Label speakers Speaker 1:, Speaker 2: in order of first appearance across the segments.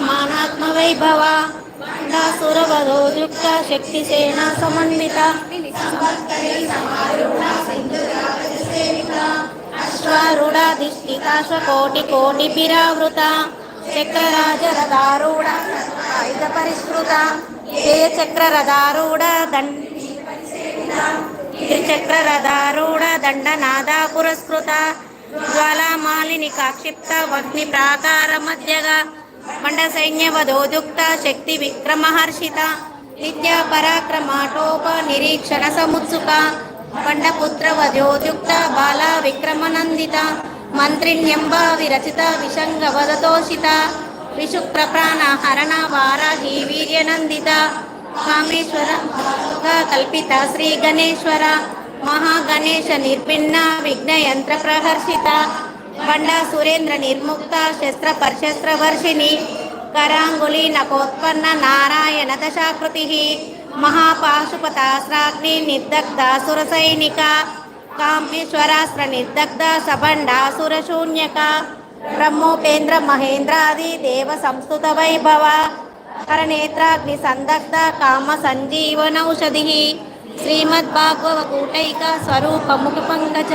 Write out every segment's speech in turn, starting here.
Speaker 1: మానాత్మ వైభవ సురవధోయుక్త శక్తి సేన సమన్విత అశ్వారుడ దిష్టికాశ కోటి కోటి పిరావృత చక్రరాజరథారూఢ ఆయుధ పరిష్కృత ఏ చక్రరథారూఢ దండ త్రిచక్రరథారూఢ దండనాద పురస్కృత జ్వాలామాలిని కాక్షిప్త వగ్ని ప్రాకార మధ్యగా మండ సైన్యవధోదుక్త శక్తి విక్రమహర్షిత నిత్య పరాక్రమాటోప నిరీక్షణ సముత్సుక పండపుత్ర వధోద్యుక్త బాల విక్రమనందిత మంత్రిణ్యంబ విరచిత విషంగవదతోషిత విశుక్ర ప్రాణ సురేంద్ర నిర్ముక్త శస్త్ర పర్శస్త్ర వర్షిణి కరాంగులి నకోత్పన్న నారాయణ దశాకృతి మహాపాశుపతాస్రాగ్ని నిర్దగ్ధ సురసైనిక కామేశ్వరాస్త్ర నిర్దగ్ధ సబండాసుర శూన్యక బ్రహ్మోపేంద్ర మహేంద్రాది దేవ సంస్కృత వైభవ కరనేత్రాగ్ని సందగ్ధ కామ సంజీవనౌషధి శ్రీమద్భాగవకూటైక స్వరూపముఖ పంకజ.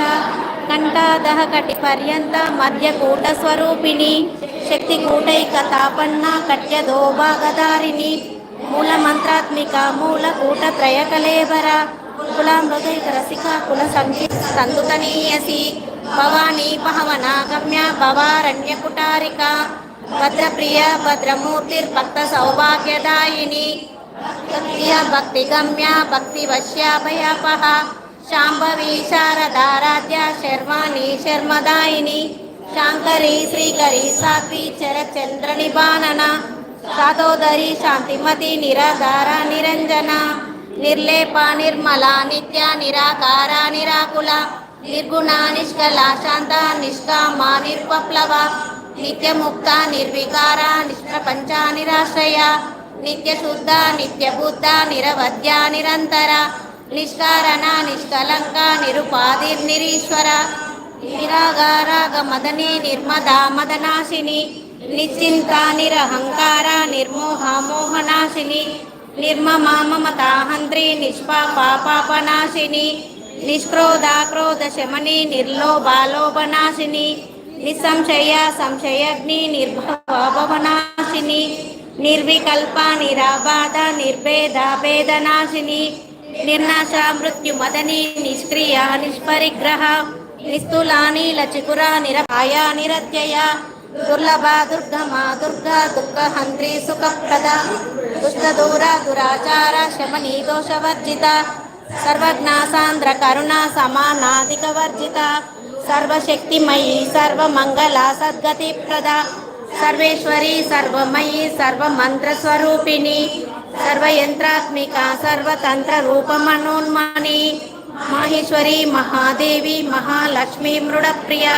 Speaker 1: కంఠాదహ కటి పర్యంత మధ్యకూట స్వరూపిణి శక్తి కూటైక తాపన్న కట్యదోభాగదారిణి మూల మంత్రాత్మిక మూల కూట త్రయ కుల మృగైక రసిక కుల సంగీ సందుతనీయసి భవానీ పహవన గమ్య భవారణ్య భద్రప్రియ భద్రమూర్తిర్భక్త సౌభాగ్యదాయిని భక్తియ భక్తి గమ్య భక్తి వశ్యాభయాపహ శాంభవి శారదారాధ్య శర్వాణి శర్మదాయిని శాంకరి శ్రీకరి సాత్వి చరచంద్ర నిబానన సాధోదరి శాంతిమతి నిరాధార నిరంజన నిర్లేప నిర్మల నిత్య నిరాకార నిరాకుల నిర్గుణ నిష్కల శాంత నిష్కామ నిర్పప్లవ నిత్యముక్త నిర్వికార నిష్ప్రపంచ నిరాశ్రయ నిత్య శుద్ధ నిత్య బుద్ధ నిరవధ్య నిరంతర నిష్కారణ నిష్కలంక నిరుపాధి నిరీశ్వర. నిరాగారాగ మదనే నిర్మదా మదనాశిని. నిశ్చింత నిరహంకార నిర్మోహ మోహనాశిని. నిర్మమా మమతాహంత్రి నిష్పాపాపనాశిని నిష్క్రోధ క్రోధ శమని నిర్లోభాలోభనాశిని నిస్సంశయ సంశయగ్ని నిర్భవనాశిని నిర్వికల్ప నిరాబాధ నిర్భేద భేదనాశిని. నిర్నాశ మృత్యు మదని నిష్క్రియ నిష్పరిగ్రహ నిస్తులాని లచికుర నిరపాయ నిరత్యయ దుర్లభ దుర్గమా దుర్గా దుఃఖహంత్రి సుఖప్రద దుష్టదూర దురాచార శమని దోషవర్జిత సర్వజ్ఞ సాంద్ర కరుణ సమానాధిక వర్జిత సర్వశక్తిమయీ సర్వమంగళ సద్గతి ప్రద సర్వేశ్వరి సర్వమయీ సర్వమంత్రస్వరూపిణి సర్వయంత్రాత్మిక సర్వతంత్ర రూపమనోన్మణి మహేశ్వరి మహాదేవి మహాలక్ష్మి మృడప్రియ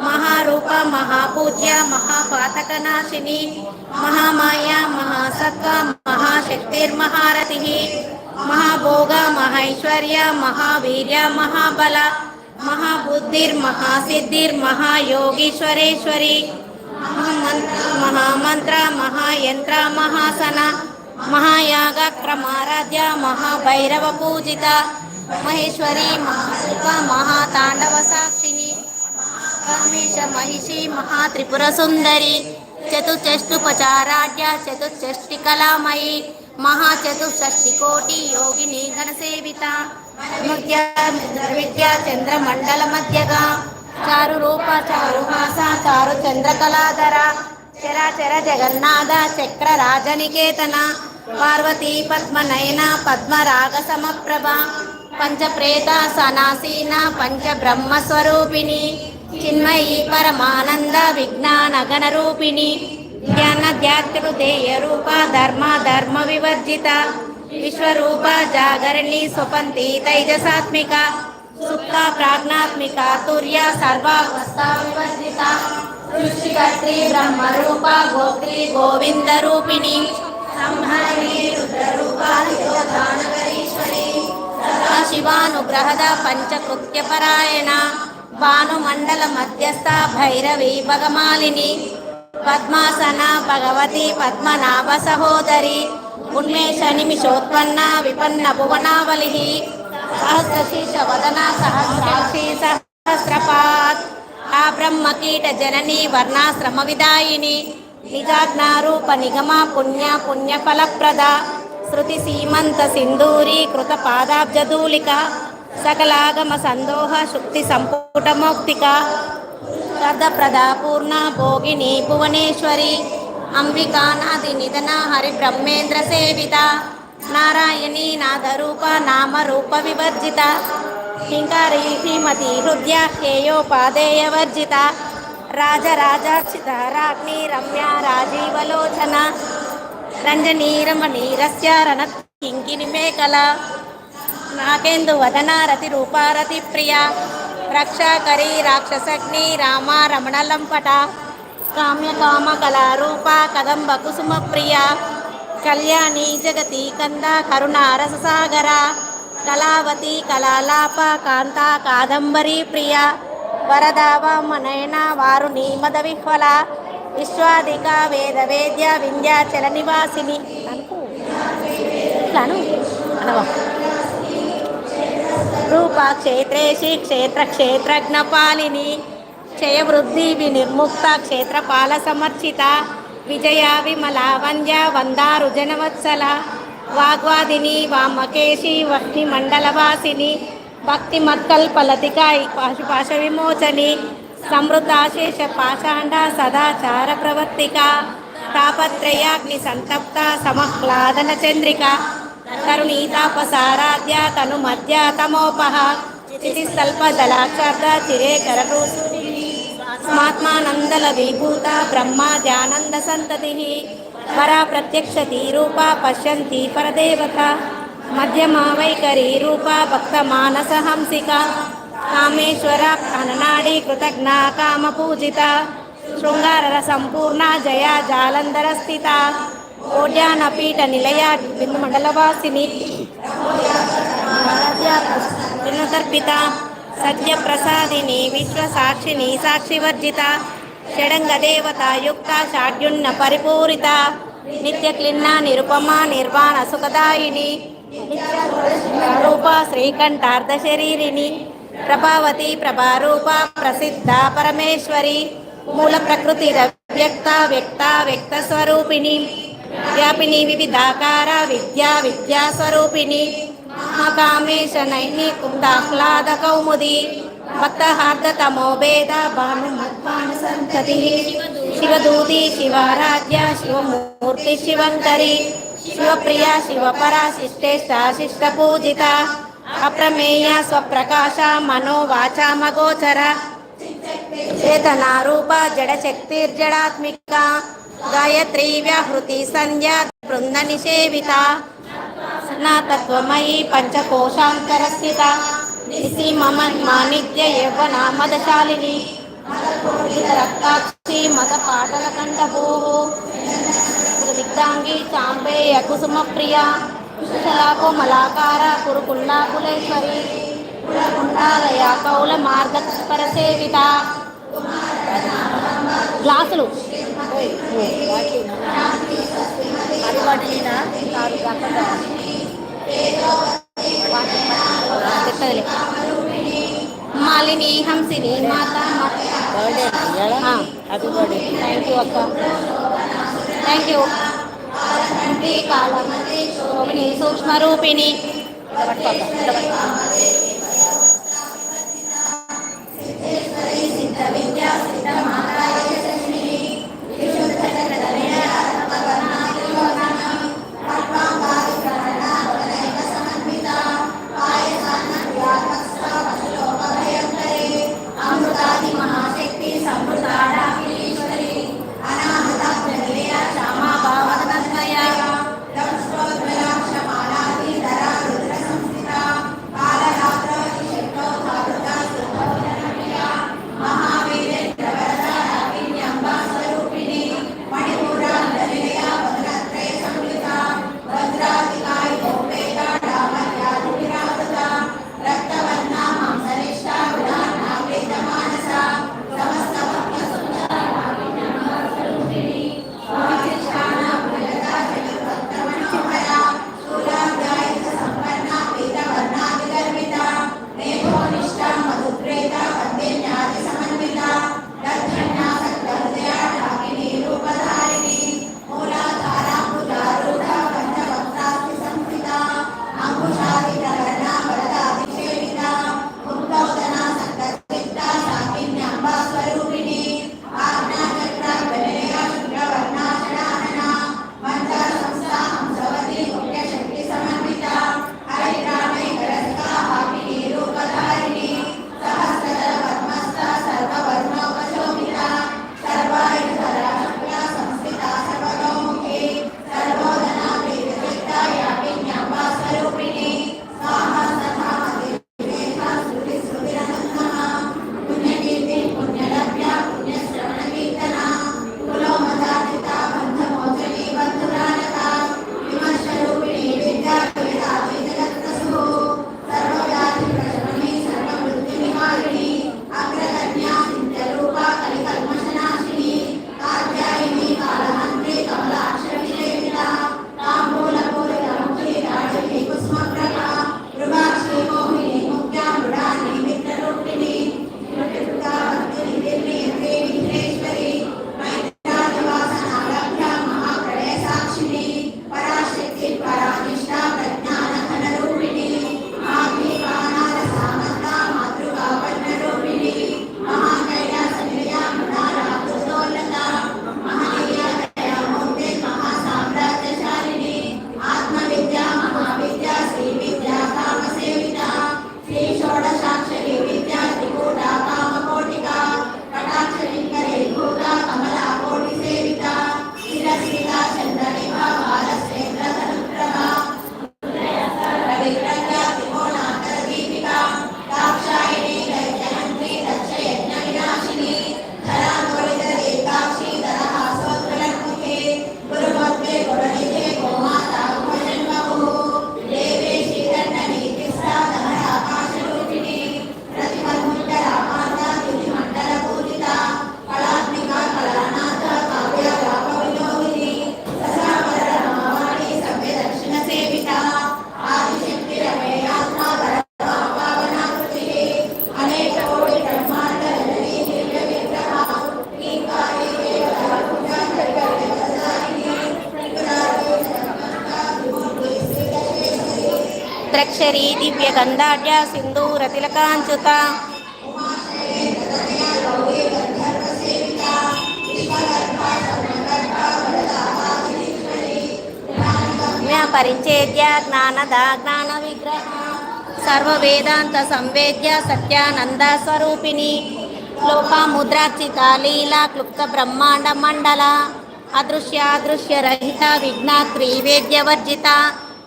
Speaker 1: మహారూప మహాపూజ్య మహాపాతకనాశిని మహామాయ మహాసత్వ మహాశక్తిర్మహారతి మహాభోగ మహైశ్వర్య మహావీర్య మహాబల మహాబుద్ధిర్మహాసిద్ధిర్మహాయోగీశ్వరేశ్వరి మహామంత్ర మహాయంత్ర మహాసన మహాయాగ మహాయాగక్రమారాధ్య మహాభైరవ పూజిత మహేశ్వరి మహాశిల్ప మహాతాండవ సాక్షిని పరమేశ మహిషి మహాత్రిపుర సుందరి చతుచష్టుపచారాఢ్య చతుచష్టి కళామయి మహాచతుషష్టి కోటి యోగిని ఘనసేవిత విద్యా చంద్రమండల మధ్యగా చారు రూప చారు మాస చారు చంద్రకళాధర చరాచర జగన్నాథ చక్ర రాజనికేతన పార్వతీ పద్మనయన పద్మరాగ సమప్రభ పంచప్రేత సనాసీన పంచ బ్రహ్మ స్వరూపిణి చిన్మయి పరమానంద విజ్ఞానగణ రూపిణి ధ్యాన ధ్యాతృదేయ రూప ధర్మ ధర్మ వివర్జిత విశ్వరూప జాగరణి స్వపంతి తైజసాత్మిక సుప్త ప్రాజ్ఞాత్మిక తుర్య సర్వావస్థ వివర్జిత. సృష్టికర్త్రి బ్రహ్మరూప గోత్రి గోవింద రూపిణి. సంహరిణి రుద్రరూప సదాశివానుగ్రహద పంచకృత్యపరాయణ. భానుమండల మధ్యస్థ భైరవి భగమాలిని. పద్మాసన భగవతి పద్మనాభ సహోదరి. ఉన్మేష నిమిషోత్పన్న విపన్న భువనావలి సహస్రశీర్ష వదన సహస్రాక్షి సహస్రపాత్ ఆ బ్రహ్మ కీట జనని వర్ణాశ్రమ విదాయిని. నిజాజ్ఞారూప నిగమ పుణ్య పుణ్యఫలప్రద. శృతి సీమంత సింధూరి కృత పాదాబ్జదూలిక. సకలాగమ సందోహ శుక్తి సంపుట మౌక్తిక శబ్దప్రద పూర్ణ భోగిని భువనేశ్వరి. అంబికానాది నిధన హరి బ్రహ్మేంద్ర సేవిత. నారాయణీ నాదరూప నామరూప వివర్జిత. హింకారీ శ్రీమతి హృదయ హేయోపాదేయ వర్జిత రాజరాజార్చిత రాజ్ఞి రమ్య రాజీవలోచన రంజనీ రమణీ రస్య రణ కింకిని మేకల నాకేందు వదనారతి రూపారతి ప్రియ రక్షాకరి రాక్షసగ్ని రామ రమణ లంపట కామ్య కామ కళారూప కదంబ కుసుమ ప్రియ కళ్యాణి జగతి కంద కరుణారస సాగర కళావతి కళాలాప కాంత కాదంబరీ ప్రియ వరదావ మనయన వారుని మద విహ్వల విశ్వాదిక వేద వేద్య వింధ్యాచల నివాసిని. అనుకో ఇట్లాను అనవా? రూప క్షేత్రేషి క్షేత్ర క్షేత్రజ్ఞ పాలిని క్షయ వినిర్ముక్త క్షేత్రపాల సమర్చిత విజయ విమల వంద్య వందారు జనవత్సల వాగ్వాదిని వామకేశి వహ్ని మండలవాసిని భక్తి మత్కల్పలతిక పాశ విమోచని సమృద్ధాశేష పాషాండ సదాచార ప్రవర్తిక తాపత్రయాగ్ని సంతప్త సమహ్లాదన చంద్రిక తరుణీతాపసారాధ్య తను మధ్య తమోపహ చితిస్వల్ప జలాక్షార్థ చిరేకర స్మాత్మానందల విభూత బ్రహ్మ ధ్యానంద సంతతి పరా ప్రత్యక్ష రూప పశ్యంతి పరదేవత మధ్యమా వైఖరి రూప భక్త మానస కామేశ్వర కననాడి కృతజ్ఞ కామ పూజిత శృంగార సంపూర్ణ జయ జాలంధర స్థిత కోడ్యానపీఠ నిలయ బిందు మండలవాసిని వినతర్పిత సత్యప్రసాదిని విశ్వసాక్షిని సాక్షివర్జిత షడంగదేవతాయుక్త షాడ్యున్న పరిపూరిత నిత్య క్లిన్న నిరుపమ నిర్వాణ సుఖదాయిని రూప శ్రీకంఠార్ధ శరీరిణి ప్రభావతి ప్రభారూప ప్రసిద్ధ పరమేశ్వరి మూల ప్రకృతి వ్యక్త వ్యక్త వ్యక్త స్వరూపిణి వ్యాపిని వివిధాకార విద్యా విద్యా స్వరూపిణి మహాకామేశ నైని కుందాహ్లాద కౌముది భక్తహార్ద తమో భేద భాను మద్భాను సంతతి శివదూతి శివారాధ్య శివమూర్తి శివంకరి శివప్రియ శివపర శిష్టేష్ట శిష్ట పూజిత అప్రమేయ స్వప్రకాశ మనోవాచామగోచర చేతనారూప జడశక్తిర్జడాత్మిక గాయత్రీ వ్యాహృతి సంధ్యా నిసి మమ మానిత్య యవ్వన మదశాలిని రక్తాక్షి మద పాటల కంఠభూ దిగ్ధాంగి చాంబేయ కుసుమ ప్రియ కుశలా కోమలాకార కురుకుల్లా కులేశ్వరి కుండాలయ కౌల మార్గ పరసేవిత గ్లాసులు మాలిని హంసిని మాత
Speaker 2: హ్యాపీ బర్త్డే
Speaker 1: థ్యాంక్ యూ అక్క. థ్యాంక్ యూ సూక్ష్మరూపిణి. గంధాఢ్య సింధూరతిలకాంచుత పరిచేద్య జ్ఞానదా జ్ఞాన విగ్రహ సర్వవేదాంత సంవేద్య సత్యానంద స్వరూపిణి లోపాముద్రాక్షిత లీలా క్లుప్త బ్రహ్మాండ మండల అదృశ్య అదృశ్య రహిత విఘ్న త్రివేద్యవర్జిత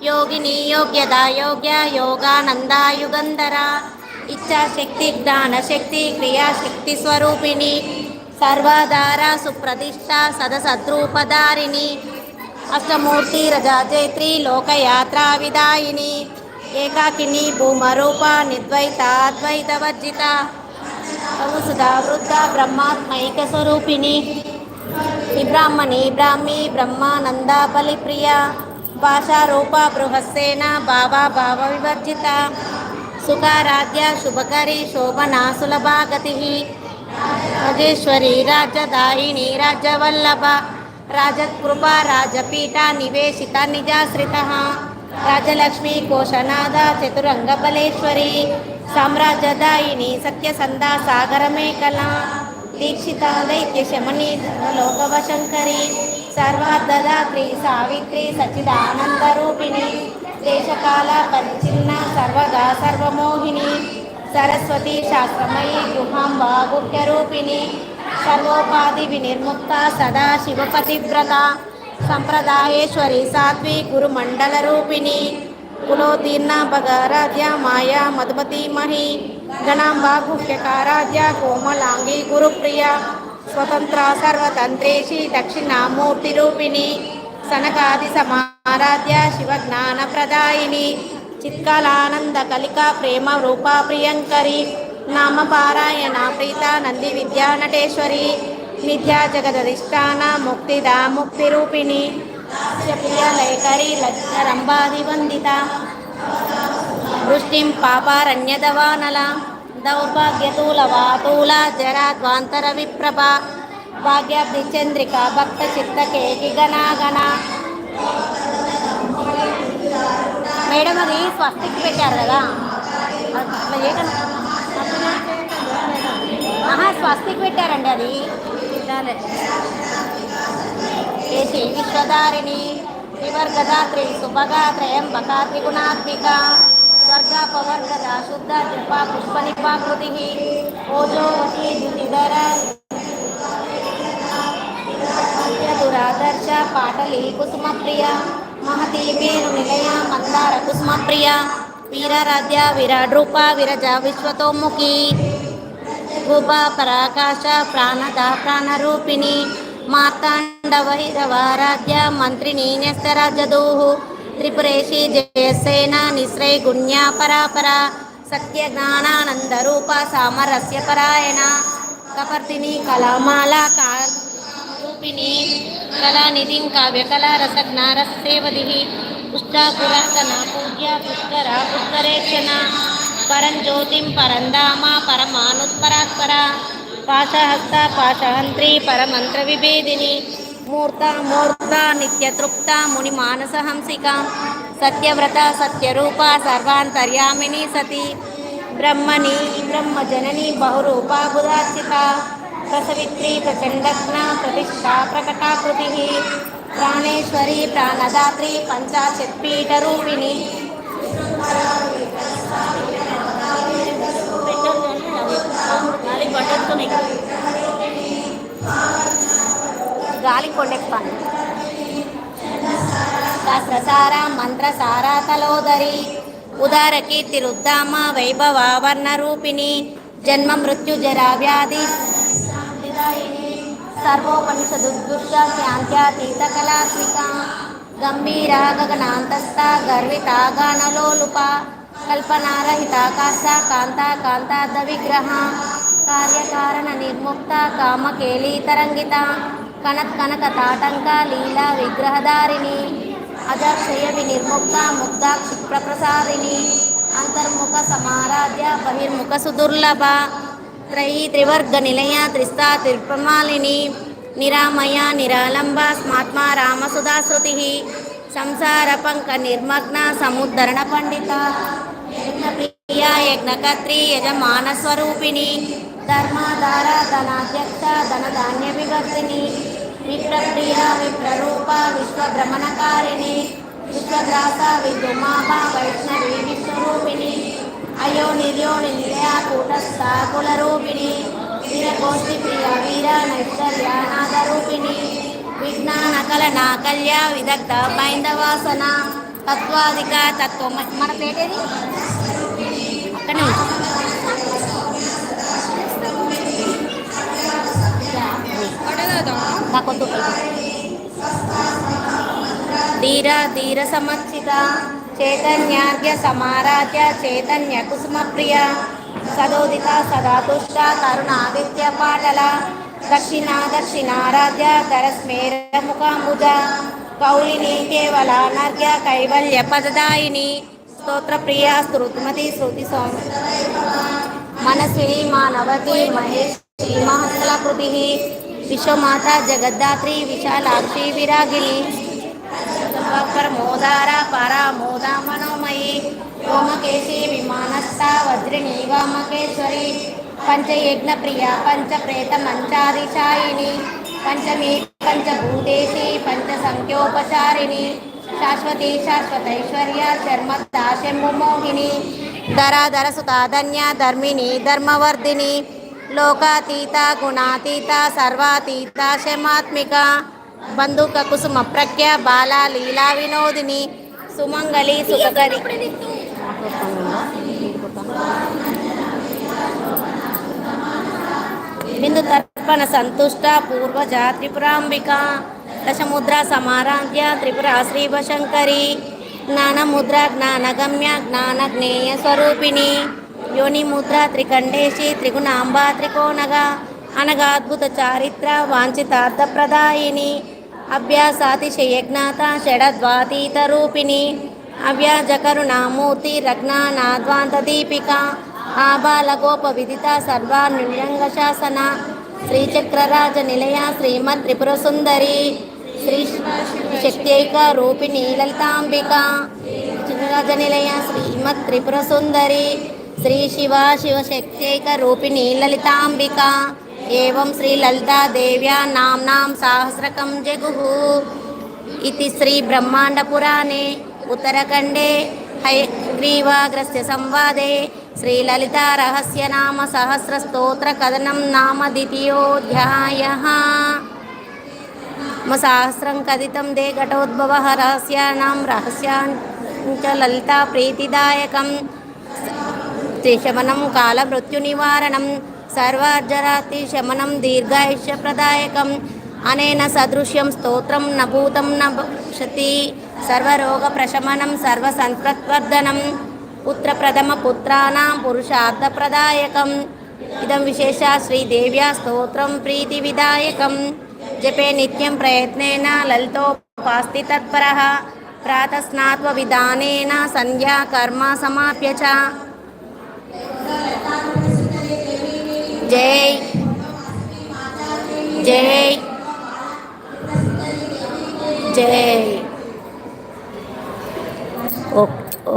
Speaker 1: యోగిని యోగ్యద యోగ్య యోగానంద యుగంధర ఇచ్ఛాశక్తి జ్ఞానశక్తి క్రియాశక్తి స్వరూపిణి సర్వాధార సుప్రతిష్ట సదసద్రూపధారిణి అష్టమూర్తి రజాజైత్రి లోకయాత్రా విదాయిని ఏకాకిని భూమరూప నిర్ద్వైతాద్వైత వర్జిత సుధా వృద్ధ బ్రహ్మాత్మైక స్వరూపిణి బ్రాహ్మణి బ్రాహ్మి బ్రహ్మానంద బలిప్రియ भाषा रूपा बृहस्सेना भावा भाववर्जिता सुखाराध्या शुभकारी शोभना सुलभा गति। राजेश्वरी राजदायिनी राजवल्लभा। राजकृपा राजपीठा निवेशिता निजाश्रिता। राजलक्ष्मी कोशनादा चतुरंग बलेश्वरी साम्राज्यदायिनी सत्यसंधा सागर मेकला दीक्षिता दैत्य शमनी लोकवशंकरी సర్వార్ధదాత్రి సావిత్రి సచిదానందరూపిణి దేశకాల పరిచిన్న సర్వగా సర్వమోహిని సరస్వతి శాస్త్రమయీ గృహాంబ గుహ్యరూపిణి సర్వోపాధి వినిర్ముక్త సదా శివపతివ్రత సంప్రదాయేశ్వరి సాత్వి గురుమండల రూపిణి కులోదీర్ణ భగారాధ్య మాయా మధుమతి మహి గణాంబా గుహ్యకారాధ్య కోమలాంగి గురుప్రియ స్వతంత్ర సర్వతంత్రేషి దక్షిణామూర్తి రూపిణి సనకాది సమారాధ్య శివజ్ఞాన ప్రదాయిని చిత్కాలానంద కలిక ప్రేమ రూపా ప్రియంకరి నామ పారాయణ ప్రీత నంది విద్యా నటేశ్వరి నిత్యా జగదధిష్టాన ముక్తిదా ముక్తి రూపిణి ప్రియ లైకరి రంభాది వందిత వృష్టిం పాపారణ్యదవానలా దౌర్భాగ్యతూల వాతూల జరాద్వాంతర విప్రభ భాగ్యాబ్ది చంద్రిక భక్త చిత్త కేకి గణాగణ మేడం అది స్వస్తికి పెట్టారు కదా? అట్లా ఆహా స్వస్తికి పెట్టారండి అది. ఏసి విశ్వధారిణి వివర్గదాత్రి సుభగా త్రయంబక త్రిగుణాత్మిక పవర్గద శుద్ధ జప పుష్ప నిపాకృతి ఓజోవతి ద్యుతిధర దురాదర్శ పాటలి కుసుమప్రియ మహతి పేరు నిలయ మందార కుసుమప్రియ వీరరాధ్య వీరారాధ్య విరాట్ రూప విరజ విశ్వతోముఖి గుబ పరాకాశ ప్రాణద ప్రాణరూపిణి మార్తాండ వైరవారాధ్య మంత్రిని న్యస్తరాజదూహు త్రిపురేషి జయసేన నిశ్రయ గుణ్య పరాపర సత్య జ్ఞానానంద రూప సామరస్య పరాయణ కపర్తిని కళామాల రూపిణి కళానిధిం కావ్యకళా రసజ్ఞారసేవది పుష్టాపురాతన పూజ్య పుష్కర పుష్కరేక్షణ పరంజ్యోతిం పరంధామ పరమానుత్పరాత్పర పాశహస్త పాశహంత్రి పరమంత్ర విభేదిని మూర్త మూర్త నిత్యతృప్త ముని మానసహంసిక సత్యవ్రత సత్యరూప సర్వాంతర్యామిని సతి బ్రహ్మణి బ్రహ్మజనని బహురూపా బుధార్చిత ప్రసవిత్రి ప్రచండజ్ఞ ప్రతిష్టా ప్రకటాకృతి ప్రాణేశ్వరి ప్రాణదాత్రి పంచాశత్పీఠరూపిణి గాలి కొట్టేస్తున్నాయి గాలి కొండెక్కాను శాస్త్రసార మంత్రసార తలోదరి. ఉదార కీర్తి రుద్దామ వైభవావర్ణ రూపిణి జన్మ మృత్యు జరా వ్యాధి. సర్వోపనిషదుర్గ శాంత్యాతీత కళాత్మిక. గంభీర గగనాంతస్థ గర్విత గానలోలుప. కల్పనారహిత కాంత కాంతార్థ విగ్రహ. కార్యకారణ నిర్ముక్త కామకేళీ తరంగిత. కనక్ కనక తాటంక లీలా విగ్రహధారిణి అజాక్షయ నిర్ముక్త ముగ్ధ క్షిప్రప్రసాదిని అంతర్ముఖ సమారాధ్య బహిర్ముఖ సుదుర్లభ త్రయీ త్రివర్గ నిలయ త్రిస్తా త్రిప్రమాలిని నిరామయ నిరాలంబ స్మాత్మా రామసుధాశ్రుతి సంసార పంక నిర్మగ్న సముద్ధరణ పండిత యజ్ఞప్రియ యజ్ఞకర్త్రి యజమాన ధర్మాధార ధనాధ్యక్ష ధనధాన్య విభక్తిని విప్రప్రియ విప్రరూప విశ్వభ్రమణకారిణి విశ్వగ్రాస విద్యుమాభ వైష్ణవి విశ్వరూపిణి అయో నిర్యోని నిలయ కూటస్థ కులరూపిణి వీరగోష్ఠి ప్రియ వీర నైశ్వర్యానాథ రూపిణి విజ్ఞాన కలన కల్య విదగ్ధ బైందవాసన తత్వాధిక తత్వం మన పేటేది అక్కడనే ధీర ధీర సమర్చిత చైతన్యార్ఘ్య సమారాధ్య చైతన్య కుసుమ ప్రియ సదోదిత సదాతుష్ట తరుణాదిత్య పాటల దక్షిణ దక్షిణారాధ్య కరస్మేర ముఖాంబుజ కౌలిని కేవల నర్ఘ్య కైవల్య పదదాయిని స్తోత్ర ప్రియ స్తృతిమతి శృతి సౌ మనస్విని మానవతి మహేశ్వరి మహత్తలకృతి విశ్వమాత జగద్ధాత్రి విశాలాక్షి విరాగిని పరమోదార పరామోద మనోమయి ఓమకేశి విమానస్థ వజ్రిణి వామకేశ్వరి. పంచయజ్ఞ ప్రియ పంచప్రేత మంచాదిశాయిని పంచమీ పంచభూతేశి పంచ సంఖ్యోపచారిణి శాశ్వతి శాశ్వతైశ్వర్య చర్మ దాశంభుమోహిని ధరాధర సుతాధన్య ధర్మిణి ధర్మవర్ధిని. లోకాతీత గుణాతీత సర్వాతీత శమాత్మిక. బంధుక కుసుమ ప్రఖ్య బాల లీలా వినోదిని సుమంగళి సుఖకరి. బిందు తర్పణ సంతుష్ట పూర్వజ త్రిపురాంబిక. దశముద్ర సమారాధ్య త్రిపుర శ్రీవశంకరి జ్ఞానముద్ర జ్ఞానగమ్య జ్ఞానజ్ఞేయ స్వరూపిణి. యోనిముద్ర త్రికండేశి త్రిగుణాంబా త్రికోణగా. అనగా అద్భుత చారిత్ర వాంఛితార్థప్రదాయిని అభ్యాసాతిశయజ్ఞాత షడద్వాతీత రూపిణి అవ్యాజకరుణామూర్తి కరుణామూర్తి రజ్ఞానాద్వాంత దీపిక ఆబాల విదిత సర్వాన్యుంగ శాసన శ్రీచక్రరాజ నిలయ శ్రీమద్ త్రిపుర సుందరి శ్రీ శక్తైక రూపిణి లలితాంబిక చిరరాజ నిలయ శ్రీమద్ త్రిపుర సుందరి శ్రీ శివ శివశక్తైక రూపిణి లలితాంబిక ఏం శ్రీ లలితాదేవ్యా నామ్నాం సాహస్రకం జగుః ఇది శ్రీ బ్రహ్మాండ పురాణే ఉత్తరఖండే హైగ్రీవాగ్రస్య సంవాదే శ్రీ లలితా రహస్య నామ సహస్ర స్తోత్ర కథనం నామ ద్వితీయోధ్యాయః సహస్రం కథితం దే ఘటోద్భవ రహస్యాణం రహస్యాంచ లలితా ప్రీతిదాయకం శమనం కాల మృత్యునివారణం सर्वर्जरा शमन दीर्घायुष्य प्रदायकम अनेन सदृश्यं स्त्रोत्र न भूत न भक्षति सर्वरोगप्रशमनं सर्वसन्तत्वर्धनं पुत्रप्रथमपुत्राणां पुरुषार्थप्रदायकम्। इदं विशेषा श्रीदेव्या प्रीति प्रीतिविदायकं जपे नित्यं प्रयत्न ललितोपास्ति तत्परः। संध्या कर्म समाप्य च। జై. జై. జై.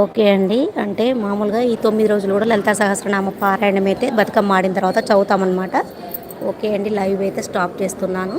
Speaker 1: ఓకే అండి. అంటే మామూలుగా ఈ తొమ్మిది రోజులు కూడా లలితా సహస్రనామ పారాయణం అయితే బతుకమ్మ ఆడిన తర్వాత చదువుతామన్నమాట. ఓకే అండి. లైవ్ అయితే స్టాప్ చేస్తున్నాను.